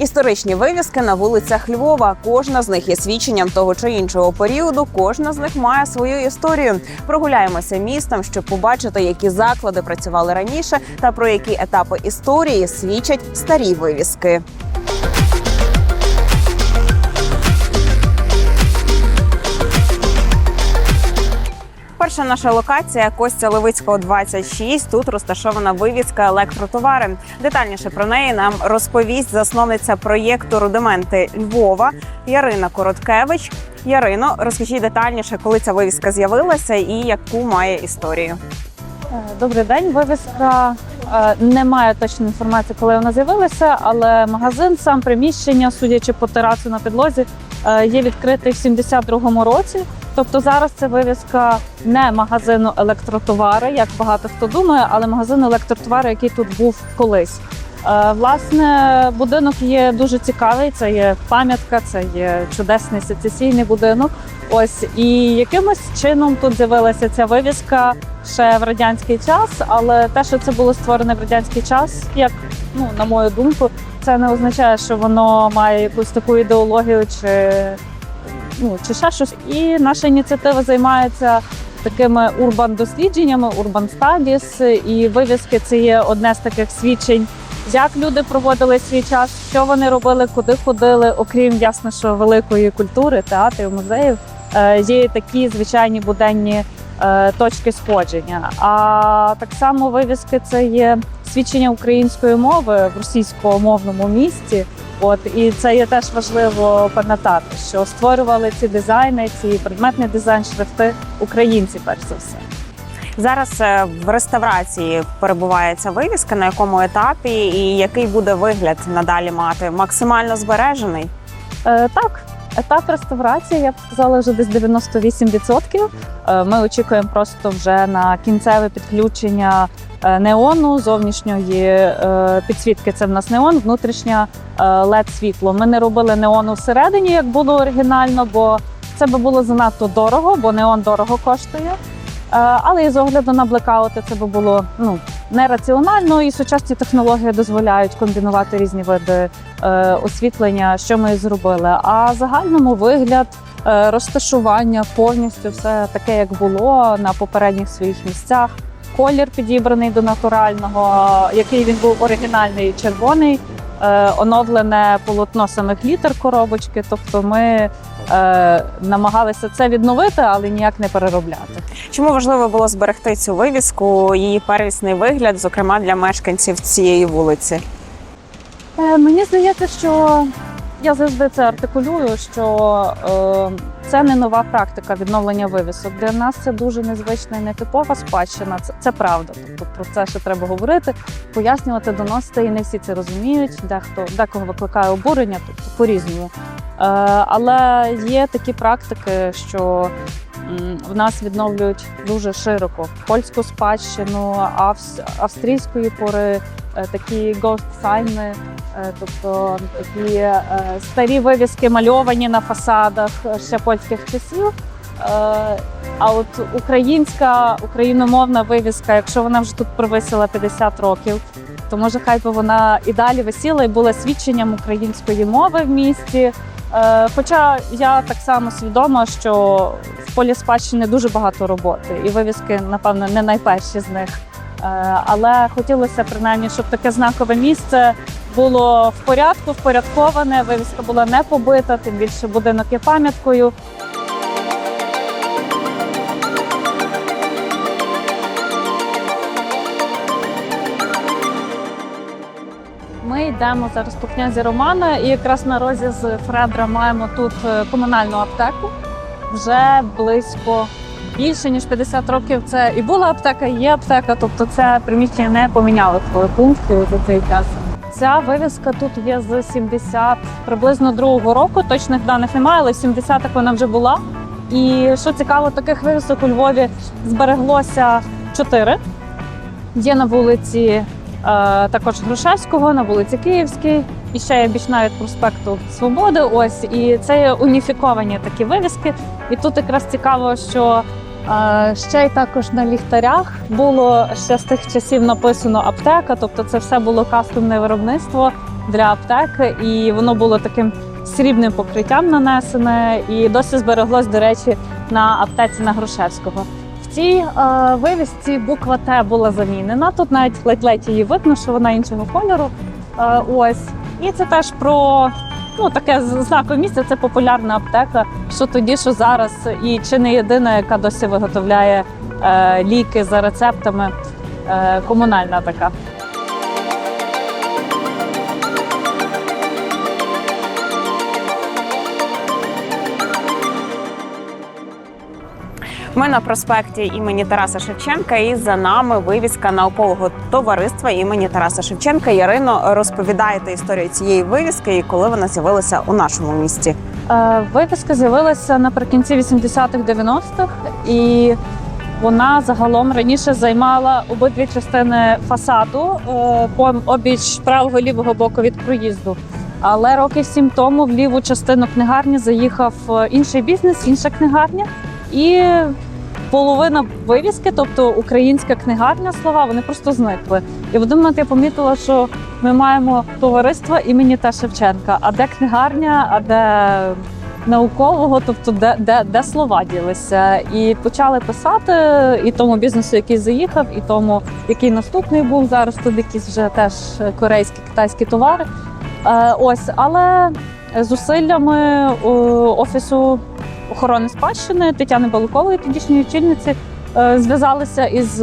Історичні вивіски на вулицях Львова. Кожна з них є свідченням того чи іншого періоду. Кожна з них має свою історію. Прогуляємося містом, щоб побачити, які заклади працювали раніше, та про які етапи історії свідчать старі вивіски. Перша наша локація Костя Левицького 26. Тут розташована вивіска електротовари. Детальніше про неї нам розповість засновниця проєкту Рудименти Львова Ярина Короткевич. Ярино, розкажіть детальніше, коли ця вивіска з'явилася і яку має історію. Е, Добрий день. Вивіска е, не має точної інформації, коли вона з'явилася, але магазин, сам приміщення, судячи по терасу на підлозі, е, є відкритий в 72-му році. Тобто зараз це вивіска не магазину електротовари, як багато хто думає, але магазин електротовари, який тут був колись. Е, Власне, будинок є дуже цікавий. Це є пам'ятка, це є чудесний сецесійний будинок. Ось і якимось чином тут з'явилася ця вивіска ще в радянський час, але те, що це було створене в радянський час, як ну на мою думку, це не означає, що воно має якусь таку ідеологію чи ну чи ще щось. І наша ініціатива займається такими урбан дослідженнями, урбан стадіс, і вивіски це є одне з таких свідчень. Як люди проводили свій час, що вони робили, куди ходили, окрім ясно, що великої культури, театрів, музеїв, е, є такі звичайні буденні точки сходження. А так само вивіски це є свідчення української мови в російськомовному місті. От і це є теж важливо пам'ятати, що створювали ці дизайни, ці предметний дизайн, шрифти українці, перш за все. Зараз е, в реставрації перебуває ця вивіска, на якому етапі і який буде вигляд надалі мати максимально збережений. Е, так, етап реставрації, я б сказала, вже десь 98%. Е, Ми очікуємо просто вже на кінцеве підключення е, неону, зовнішньої е, підсвітки. Це в нас неон, внутрішня led світло. Ми не робили неону всередині, як було оригінально, бо це би було занадто дорого, бо неон дорого коштує. Але і з огляду на блекаути це би було ну нераціонально, і сучасні технології дозволяють комбінувати різні види освітлення, що ми зробили. А загальному вигляд, е, розташування повністю все таке, як було на попередніх своїх місцях. Колір підібраний до натурального, який він був оригінальний червоний, е, оновлене полотно самих літер коробочки. Тобто ми е, намагалися це відновити, але ніяк не переробляти. Чому важливо було зберегти цю вивіску, її первісний вигляд, зокрема для мешканців цієї вулиці? Е, Мені здається, що я завжди це артикулюю, що е, це не нова практика відновлення вивісок. Для нас це дуже незвична і нетипова спадщина. Це, це правда. Тобто про це ще треба говорити, пояснювати, доносити, і не всі це розуміють. Дехто декого викликає обурення, тобто по-різному. Е, але є такі практики, що в нас відновлюють дуже широко польську спадщину, австрійської пори, такі ghost sign, Е, тобто такі е, старі вивіски мальовані на фасадах е, ще польських часів. Е, А от українська україномовна вивіска, якщо вона вже тут провисила 50 років, то може хай би вона і далі висіла і була свідченням української мови в місті. Е, Хоча я так само свідома, що в полі спадщини дуже багато роботи, і вивіски, напевно, не найперші з них. Е, Але хотілося принаймні, щоб таке знакове місце було в порядку, впорядковане. Вивіска була не побита, тим більше будинок є пам'яткою. Ми йдемо зараз по князі Романа, і якраз на розі з Фредра маємо тут е, комунальну аптеку. Вже близько більше ніж 50 років. Це і була аптека, і є аптека. Тобто це приміщення не поміняли свою функцію за цей час. Ця вивіска тут є з 70 приблизно другого року. Точних даних немає, але в 70-х вона вже була. І що цікаво, таких вивісок у Львові збереглося чотири. Є на вулиці е, також Грушевського, на вулиці Київській, і ще є бічна від проспекту Свободи. Ось і це уніфіковані такі вивіски. І тут якраз цікаво, що ще й також на ліхтарях було ще з тих часів написано аптека, тобто це все було кастомне виробництво. для аптеки, і воно було таким срібним покриттям нанесене, і досі збереглось, до речі, на аптеці на Грушевського. В цій е, вивісці буква Т була замінена. Тут навіть ледь-ледь її видно, що вона іншого кольору. Е, ось. І це теж про ну, таке знакове місце. Це популярна аптека, що тоді, що зараз, і чи не єдина, яка досі виготовляє е, ліки за рецептами. Е, комунальна така. Ми на проспекті імені Тараса Шевченка, і за нами вивіска наукового товариства імені Тараса Шевченка. Ярино, розповідаєте історію цієї вивіски і коли вона з'явилася у нашому місті. Е, Вивіска з'явилася наприкінці 80-х 90-х, і вона загалом раніше займала обидві частини фасаду е, по обіч правого лівого боку від проїзду. Але років сім тому в ліву частину книгарні заїхав е, інший бізнес, інша книгарня, і половина вивіски, тобто українська книгарня слова, вони просто зникли. І в один момент я помітила, що ми маємо товариство імені Та Шевченка. А де книгарня, а де наукового, тобто де, де, де слова ділися. І почали писати і тому бізнесу, який заїхав, і тому, який наступний був. Зараз тут якісь вже теж корейські китайські товари. Е, ось, але зусиллями е, офісу охорони спадщини Тетяни Балукової, тодішньої очільниці, е, зв'язалися із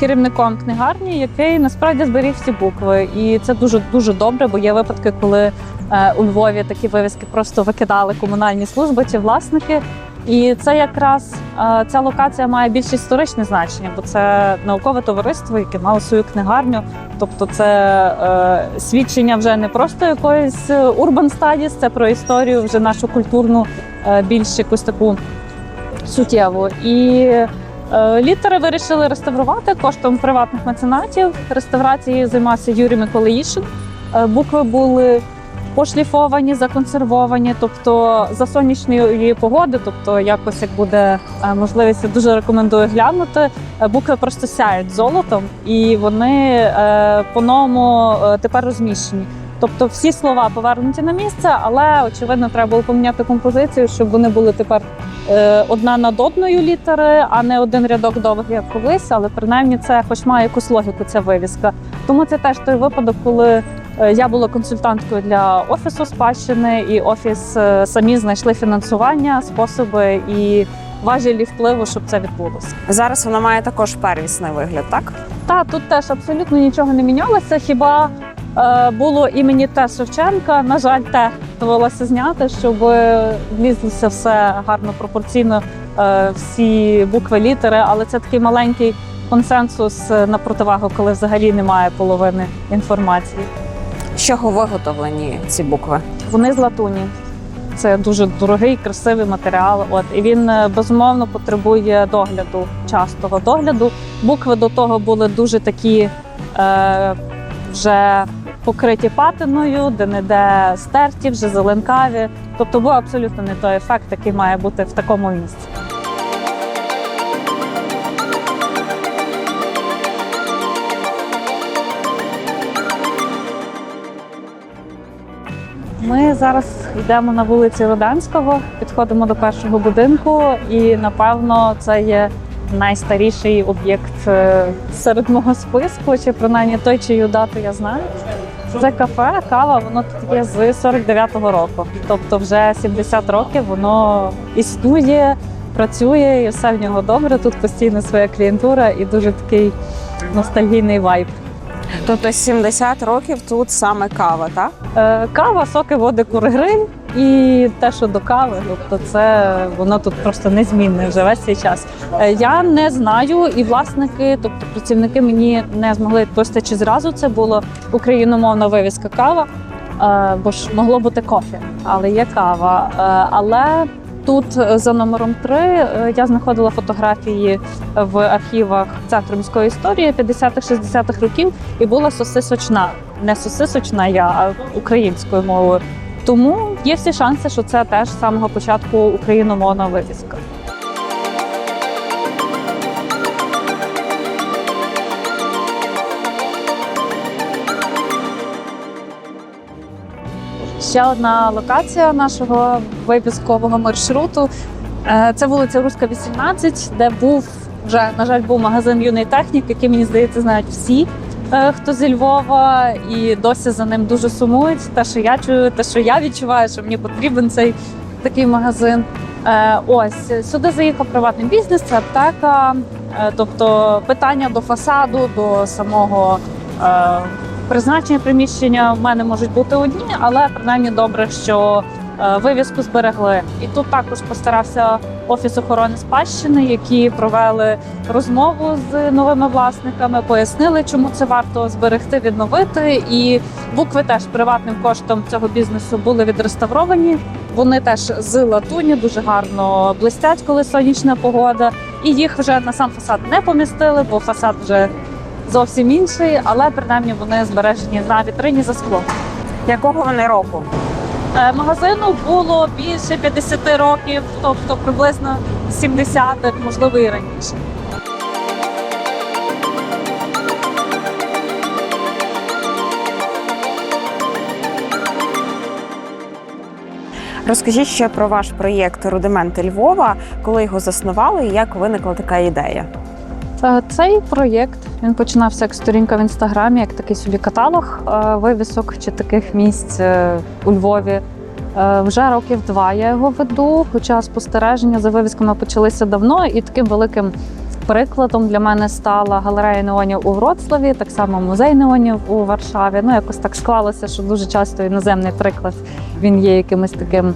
керівником книгарні, який насправді зберіг всі букви. І це дуже дуже добре, бо є випадки, коли е, у Львові такі вивіски просто викидали комунальні служби чи власники. І це якраз е, ця локація має більш історичне значення, бо це наукове товариство, яке мало свою книгарню. Тобто, це е, свідчення вже не просто якоїсь урбан стадіс, це про історію, вже нашу культурну, е, більш якусь таку суттєву. І е, літери вирішили реставрувати коштом приватних меценатів. Реставрацією займався Юрій Миколаїшин. Е, букви були пошліфовані, законсервовані, тобто за сонячної погоди, тобто якось як буде е, можливість, я дуже рекомендую глянути. Е, Букви просто сяють золотом, і вони е, по-новому тепер розміщені. Тобто всі слова повернуті на місце, але очевидно треба було поміняти композицію, щоб вони були тепер одна над одною літери, а не один рядок довгий, як колись. Але принаймні це хоч має якусь логіку, ця вивіска. Тому це теж той випадок, коли я була консультанткою для офісу спадщини, і офіс е, самі знайшли фінансування, способи і важелі впливу, щоб це відбулося. Зараз вона має також первісний вигляд, так? Та тут теж абсолютно нічого не мінялося. Хіба е, було імені Т. Шевченка. На жаль, те довелося зняти, щоб влізлося все гарно пропорційно, е, всі букви літери, але це такий маленький консенсус е, на противагу, коли взагалі немає половини інформації. Чого виготовлені ці букви? Вони з латуні. Це дуже дорогий, красивий матеріал. От і він е, безумовно потребує догляду, частого догляду. Букви до того були дуже такі е, вже покриті патиною, де не де стерті, вже зеленкаві. Тобто був абсолютно не той ефект, який має бути в такому місці. Ми зараз йдемо на вулиці Роданського, підходимо до першого будинку, і напевно це є найстаріший об'єкт е, серед мого списку, чи принаймні той, чию дату я знаю. Це кафе, кава, воно тут є з 49-го року. Тобто вже 70 років воно існує, працює і все в нього добре. Тут постійно своя клієнтура і дуже такий ностальгійний вайб. Тобто 70 років тут саме кава, так? Е, Кава, соки, води, кургриль і те, що до кави, тобто це воно тут просто незмінне вже весь цей час. Е, Я не знаю, і власники, тобто працівники мені не змогли відповісти, чи зразу це було україномовна вивіска кава, е, бо ж могло бути кофе, але є кава. Е, Але тут е, за номером 3 я знаходила фотографії в архівах Центру міської історії 50-60-х років і була сосисочна. Не сосисочна я, а українською мовою. Тому є всі шанси, що це теж з самого початку україномовна вивіска. Ще одна локація нашого випускового маршруту. Е, Це вулиця Руська, 18, де був вже, на жаль, був магазин юний технік, який мені здається, знають всі, е, хто зі Львова, і досі за ним дуже сумують. Те, що я чую, те, що я відчуваю, що мені потрібен цей такий магазин. Е, Ось сюди заїхав приватний бізнес, це аптека. Тобто питання до фасаду, до самого призначення приміщення в мене можуть бути одні, але принаймні добре, що е, вивіску зберегли. І тут також постарався офіс охорони спадщини, які провели розмову з новими власниками, пояснили, чому це варто зберегти, відновити. І букви теж приватним коштом цього бізнесу були відреставровані. Вони теж з латуні дуже гарно блистять, коли сонячна погода. І їх вже на сам фасад не помістили, бо фасад вже зовсім інший, але принаймні вони збережені на вітрині за склом. Якого вони року? Е, Магазину було більше 50 років, тобто приблизно 70-х, можливо, і раніше. Розкажіть ще про ваш проєкт Рудименти Львова, коли його заснували і як виникла така ідея. Е, Цей проєкт він починався як сторінка в інстаграмі, як такий собі каталог е, вивісок чи таких місць е, у Львові. Е, Вже років два я його веду, хоча спостереження за вивісками почалися давно, і таким великим прикладом для мене стала галерея неонів у Вроцлаві, так само музей неонів у Варшаві. Ну якось так склалося, що дуже часто іноземний приклад він є якимось таким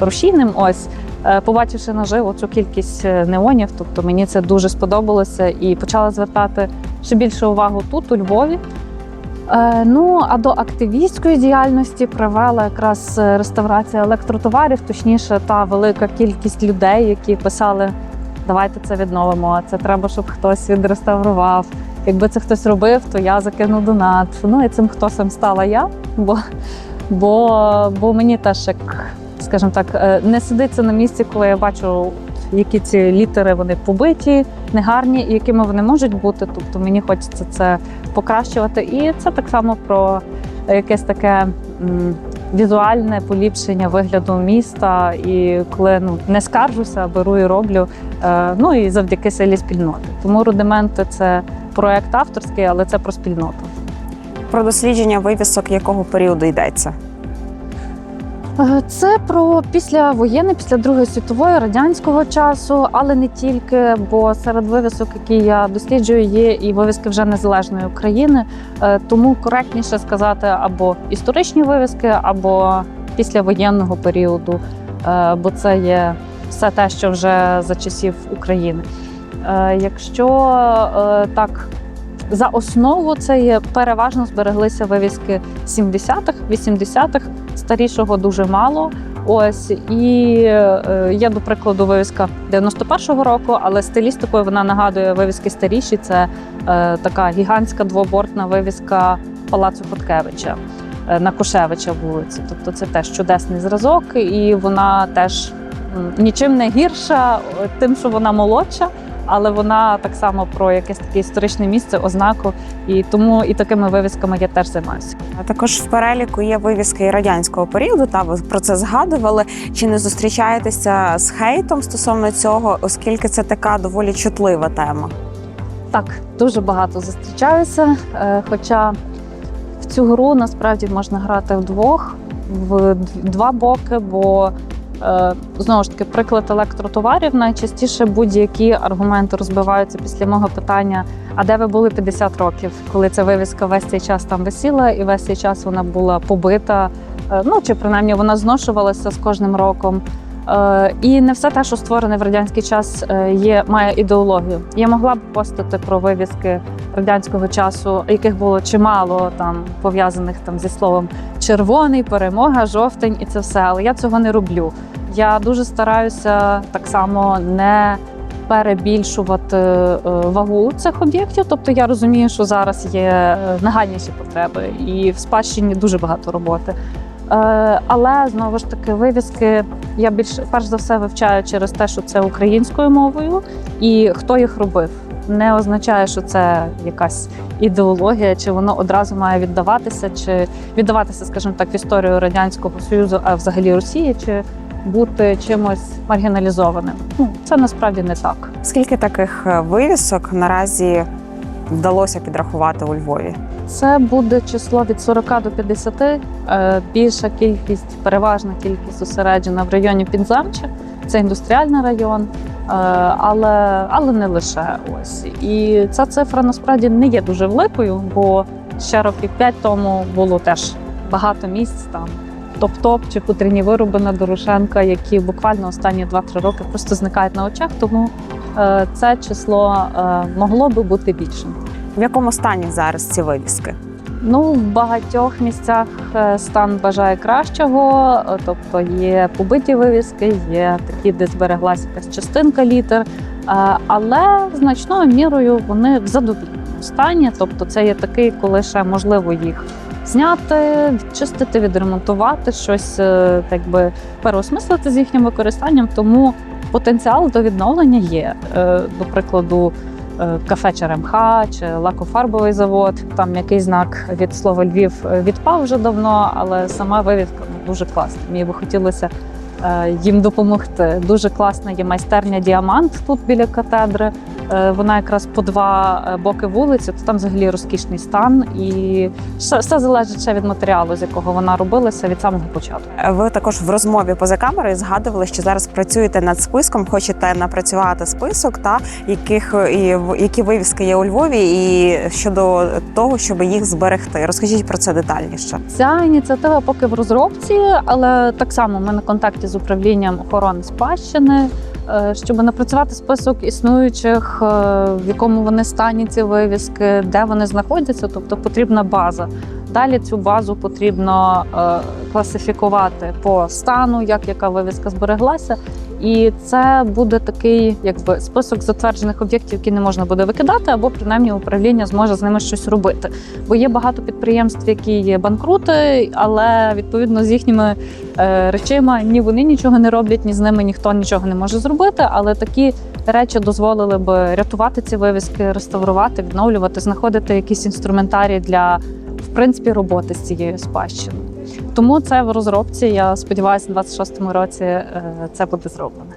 рушійним. Ось. Е, Побачивши наживо цю кількість е, неонів, тобто мені це дуже сподобалося і почала звертати ще більше увагу тут, у Львові. Е, Ну а до активістської діяльності привела якраз реставрація електротоварів, точніше, та велика кількість людей, які писали: давайте це відновимо. Це треба, щоб хтось відреставрував. Якби це хтось робив, то я закину донат. Ну і цим хтосом стала я, бо, бо, бо мені теж як скажімо так, е, не сидиться на місці, коли я бачу, які ці літери вони побиті, негарні, і якими вони можуть бути. Тобто мені хочеться це покращувати. І це так само про якесь таке візуальне поліпшення вигляду міста. І коли ну не скаржуся, беру і роблю. е, Ну і завдяки силі спільноти. Тому рудименти це проект авторський, але це про спільноту. Про дослідження вивісок якого періоду йдеться? Е, Це про післявоєнне, після Другої світової радянського часу, але не тільки, бо серед вивісок, які я досліджую, є і вивіски вже незалежної України. Е, Тому коректніше сказати або історичні вивіски, або післявоєнного періоду, е, бо це є все те, що вже за часів України. Якщо так. За основу це є переважно збереглися вивіски 70-х, 80-х, старішого дуже мало. Ось і е, є до прикладу вивіска 91-го року, але стилістикою вона нагадує вивіски старіші. Це е, така гігантська двобортна вивіска Палацу Хоткевича е, на Кошевича вулиці. Тобто це теж чудесний зразок, і вона теж нічим не гірша, е, тим, що вона молодша. Але вона так само про якесь таке історичне місце, ознаку, і тому і такими вивісками я теж займаюся. А також в переліку є вивіски і радянського періоду. Та ви про це згадували. Чи не зустрічаєтеся з хейтом стосовно цього, оскільки це така доволі чутлива тема? Так, дуже багато зустрічаюся. е, Хоча в цю гру насправді можна грати вдвох, в два боки, бо знову ж таки приклад електротоварів найчастіше будь-які аргументи розбиваються після мого питання: а де ви були 50 років, коли ця вивіска весь цей час там висіла, і весь цей час вона була побита. е, Ну чи принаймні вона зношувалася з кожним роком. Е, І не все те, що створене в радянський час, е, є має ідеологію. Я могла б постати про вивіски радянського часу, яких було чимало там пов'язаних там зі словом червоний, перемога, жовтень, і це все. Але я цього не роблю. Я дуже стараюся так само не перебільшувати е, вагу цих об'єктів. Тобто я розумію, що зараз є нагальніші потреби, і в спадщині дуже багато роботи. Е, Але знову ж таки, вивіски я більш перш за все вивчаю через те, що це українською мовою, і хто їх робив. не означає, що це якась ідеологія, чи воно одразу має віддаватися, чи віддаватися, скажімо так, в історію радянського союзу, а взагалі Росії, чи бути чимось маргіналізованим. Ну це насправді не так. Скільки таких е, вивісок наразі вдалося підрахувати у Львові? Це буде число від 40 до 50. Е, Більша кількість, переважна кількість зосереджена в районі Пінзамча. Це індустріальний район, е, але, але не лише ось. І ця цифра насправді не є дуже великою, бо ще років 5 тому було теж багато місць там. Топ-топ чи хутряні вироби на Дорошенка, які буквально останні 2-3 роки просто зникають на очах. Тому е, це число могло би бути більшим. В якому стані зараз ці вивіски? Ну, в багатьох місцях е, стан бажає кращого, е, тобто є побиті вивіски, є такі, де збереглася якась частинка літер, е, але значною мірою вони в задовільному стані. Тобто, це є такий, коли ще можливо їх зняти, відчистити, відремонтувати, щось так переосмислити з їхнім використанням. Тому потенціал до відновлення є. До прикладу, кафе Черемха чи лакофарбовий завод. Там який знак від слова Львів е, відпав вже давно, але сама вивідка ну, дуже класна. Мені би хотілося е, їм допомогти. Дуже класна є майстерня діамант тут біля катедри. Е, Вона якраз по два е, боки вулиці, то там взагалі розкішний стан, і все, залежить ще від матеріалу, з якого вона робилася від самого початку. Ви також в розмові поза камерою згадували, що зараз працюєте над списком, хочете напрацювати список, та яких і які вивіски є у Львові, і щодо того, щоб їх зберегти. Розкажіть про це детальніше. Ця ініціатива поки в розробці, але так само ми на контакті з управлінням охорони спадщини, щоб напрацювати список існуючих, е, в якому вони стані ці вивіски, де вони знаходяться, тобто потрібна база. Далі цю базу потрібно е, класифікувати по стану, як яка вивіска збереглася. І це буде такий, якби список затверджених об'єктів, які не можна буде викидати, або принаймні управління зможе з ними щось робити. Бо є багато підприємств, які є банкрути, але відповідно з їхніми е, речима ні вони нічого не роблять, ні з ними ніхто нічого не може зробити. Але такі речі дозволили би рятувати ці вивіски, реставрувати, відновлювати, знаходити якісь інструментарії для в принципі роботи з цією спадщиною. Тому це в розробці. Я сподіваюся, у 26-му році е, це буде зроблено.